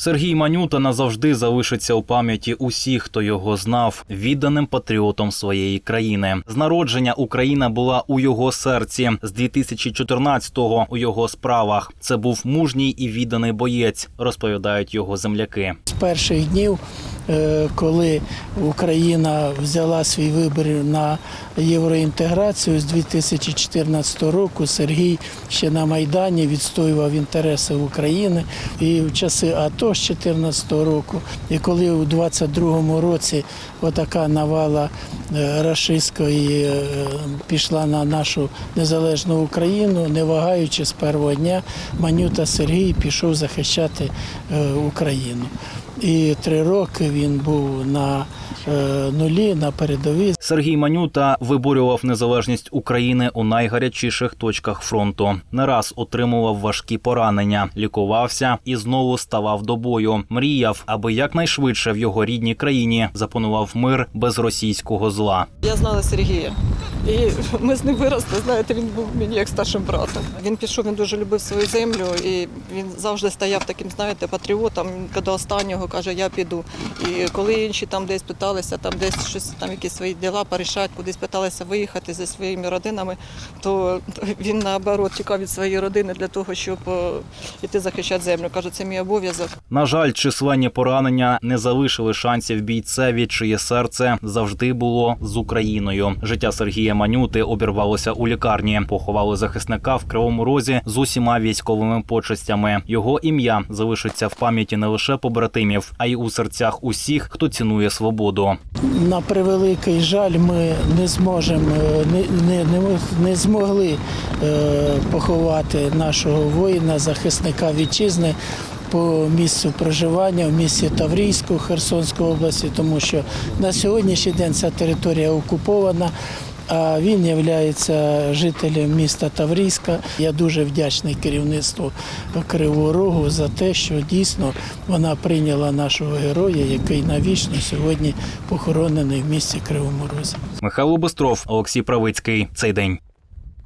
Сергій Манюта назавжди залишиться у пам'яті усіх, хто його знав, відданим патріотом своєї країни. З народження Україна була у його серці. З 2014-го у його справах. Це був мужній і відданий боєць, розповідають його земляки. з перших днів, е, коли Україна взяла свій вибір на євроінтеграцію з 2014 року, Сергій ще на Майдані відстоював інтереси України і в часи АТО з 2014 року. І коли у 22-му році отака навала е, рашистської е, пішла на нашу незалежну Україну, не вагаючи з першого дня, Манюта Сергій пішов захищати е, Україну. І три роки він був на е, нулі, на передовій. Сергій Манюта виборював незалежність України у найгарячіших точках фронту. Не раз отримував важкі поранення, лікувався і знову ставав до бою. Мріяв, аби якнайшвидше в його рідній країні запанував мир без російського зла. Я знала Сергія. І ми з ним виросли, знаєте, він був мені як старшим братом. Він пішов, він дуже любив свою землю, і він завжди стояв таким, знаєте, патріотом. Він До останнього каже, я піду. І коли інші там десь питалися, там десь щось там якісь свої діла порішати, кудись питалися виїхати зі своїми родинами, то він наоборот тікав від своєї родини для того, щоб е, іти захищати землю. Каже, це мій обов'язок. На жаль, численні поранення не залишили шансів бійцеві, чиє серце завжди було з Україною. Життя Сергія Манюти обірвалося у лікарні. Поховали захисника в кривому розі з усіма військовими почестями. Його ім'я залишиться в пам'яті не лише побратимів, а й у серцях усіх, хто цінує свободу. На превеликий жаль, ми не зможемо е, не, не, не, не змогли е, поховати нашого воїна, захисника вітчизни. По місцю проживання в місті Таврійську Херсонської області, тому що на сьогоднішній день ця територія окупована. А він є жителем міста Таврійська. Я дуже вдячний керівництву Кривого Рогу за те, що дійсно вона прийняла нашого героя, який навічно сьогодні похоронений в місті Кривому Розі. Михайло Бистров, Олексій Правицький. Цей день.